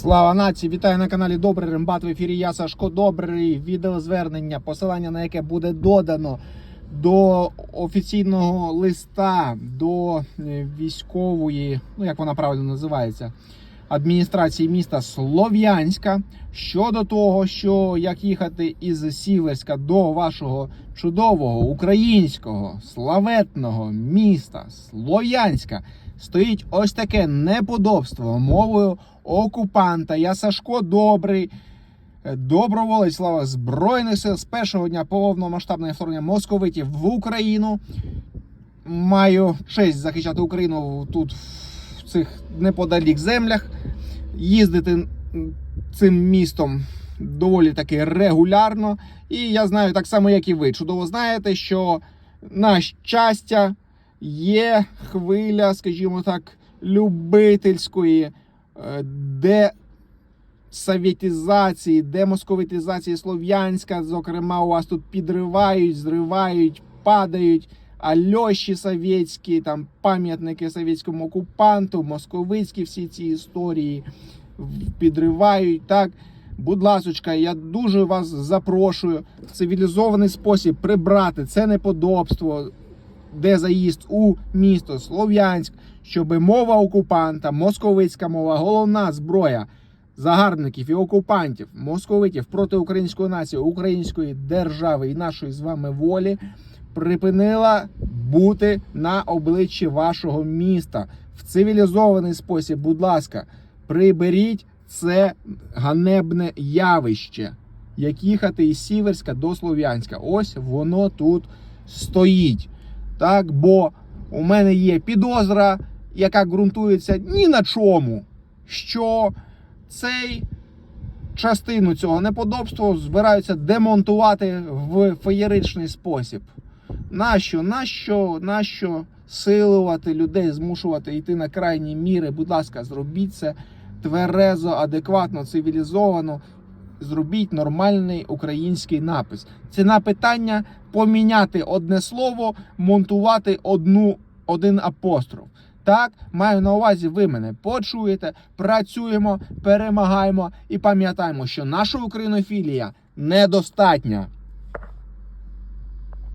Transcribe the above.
Слава нації! Вітаю на каналі Добрий Рембат. В ефірі я Сашко Добрий. Відеозвернення, посилання на яке буде додано до офіційного листа до е, військової, ну як вона правильно називається, адміністрації міста Слов'янська щодо того, що як їхати із Сіверська до вашого чудового українського славетного міста Слов'янська стоїть ось таке неподобство мовою окупанта. Я Сашко Добрий. е, Доброволець слава Збройних сил з першого дня повномасштабного вторгнення московитів в Україну. Маю честь захищати Україну тут, в цих неподалік землях, їздити цим містом доволі таки регулярно. І я знаю так само, як і ви. Чудово знаєте, що на щастя є хвиля, скажімо так, любительської, е, де совєтізації, демосковітизації Слов'янська. Зокрема, у вас тут підривають, зривають, падають. Альоші совєтські, там пам'ятники совєтському окупанту, московицькі всі ці історії підривають. Так, будь ласочка, я дуже вас запрошую в цивілізований спосіб прибрати це неподобство, де заїзд у місто Слов'янськ, щоб мова окупанта, московицька мова, головна зброя загарбників і окупантів, московитів проти української нації, української держави і нашої з вами волі припинила бути на обличчі вашого міста в цивілізований спосіб. Будь ласка, приберіть це ганебне явище, як їхати із Сіверська до Слов'янська. Ось воно тут стоїть. Так, бо у мене є підозра, яка ґрунтується ні на чому, що цей частину цього неподобства збираються демонтувати в феєричний спосіб. Нащо, нащо, нащо силувати людей, змушувати йти на крайні міри? Будь ласка, зробіть це тверезо, адекватно, цивілізовано. Зробіть нормальний український напис. Це на питання поміняти одне слово, монтувати одну, один апостроф. Так, маю на увазі, ви мене почуєте, працюємо, перемагаємо і пам'ятаємо, що наша українофілія недостатня.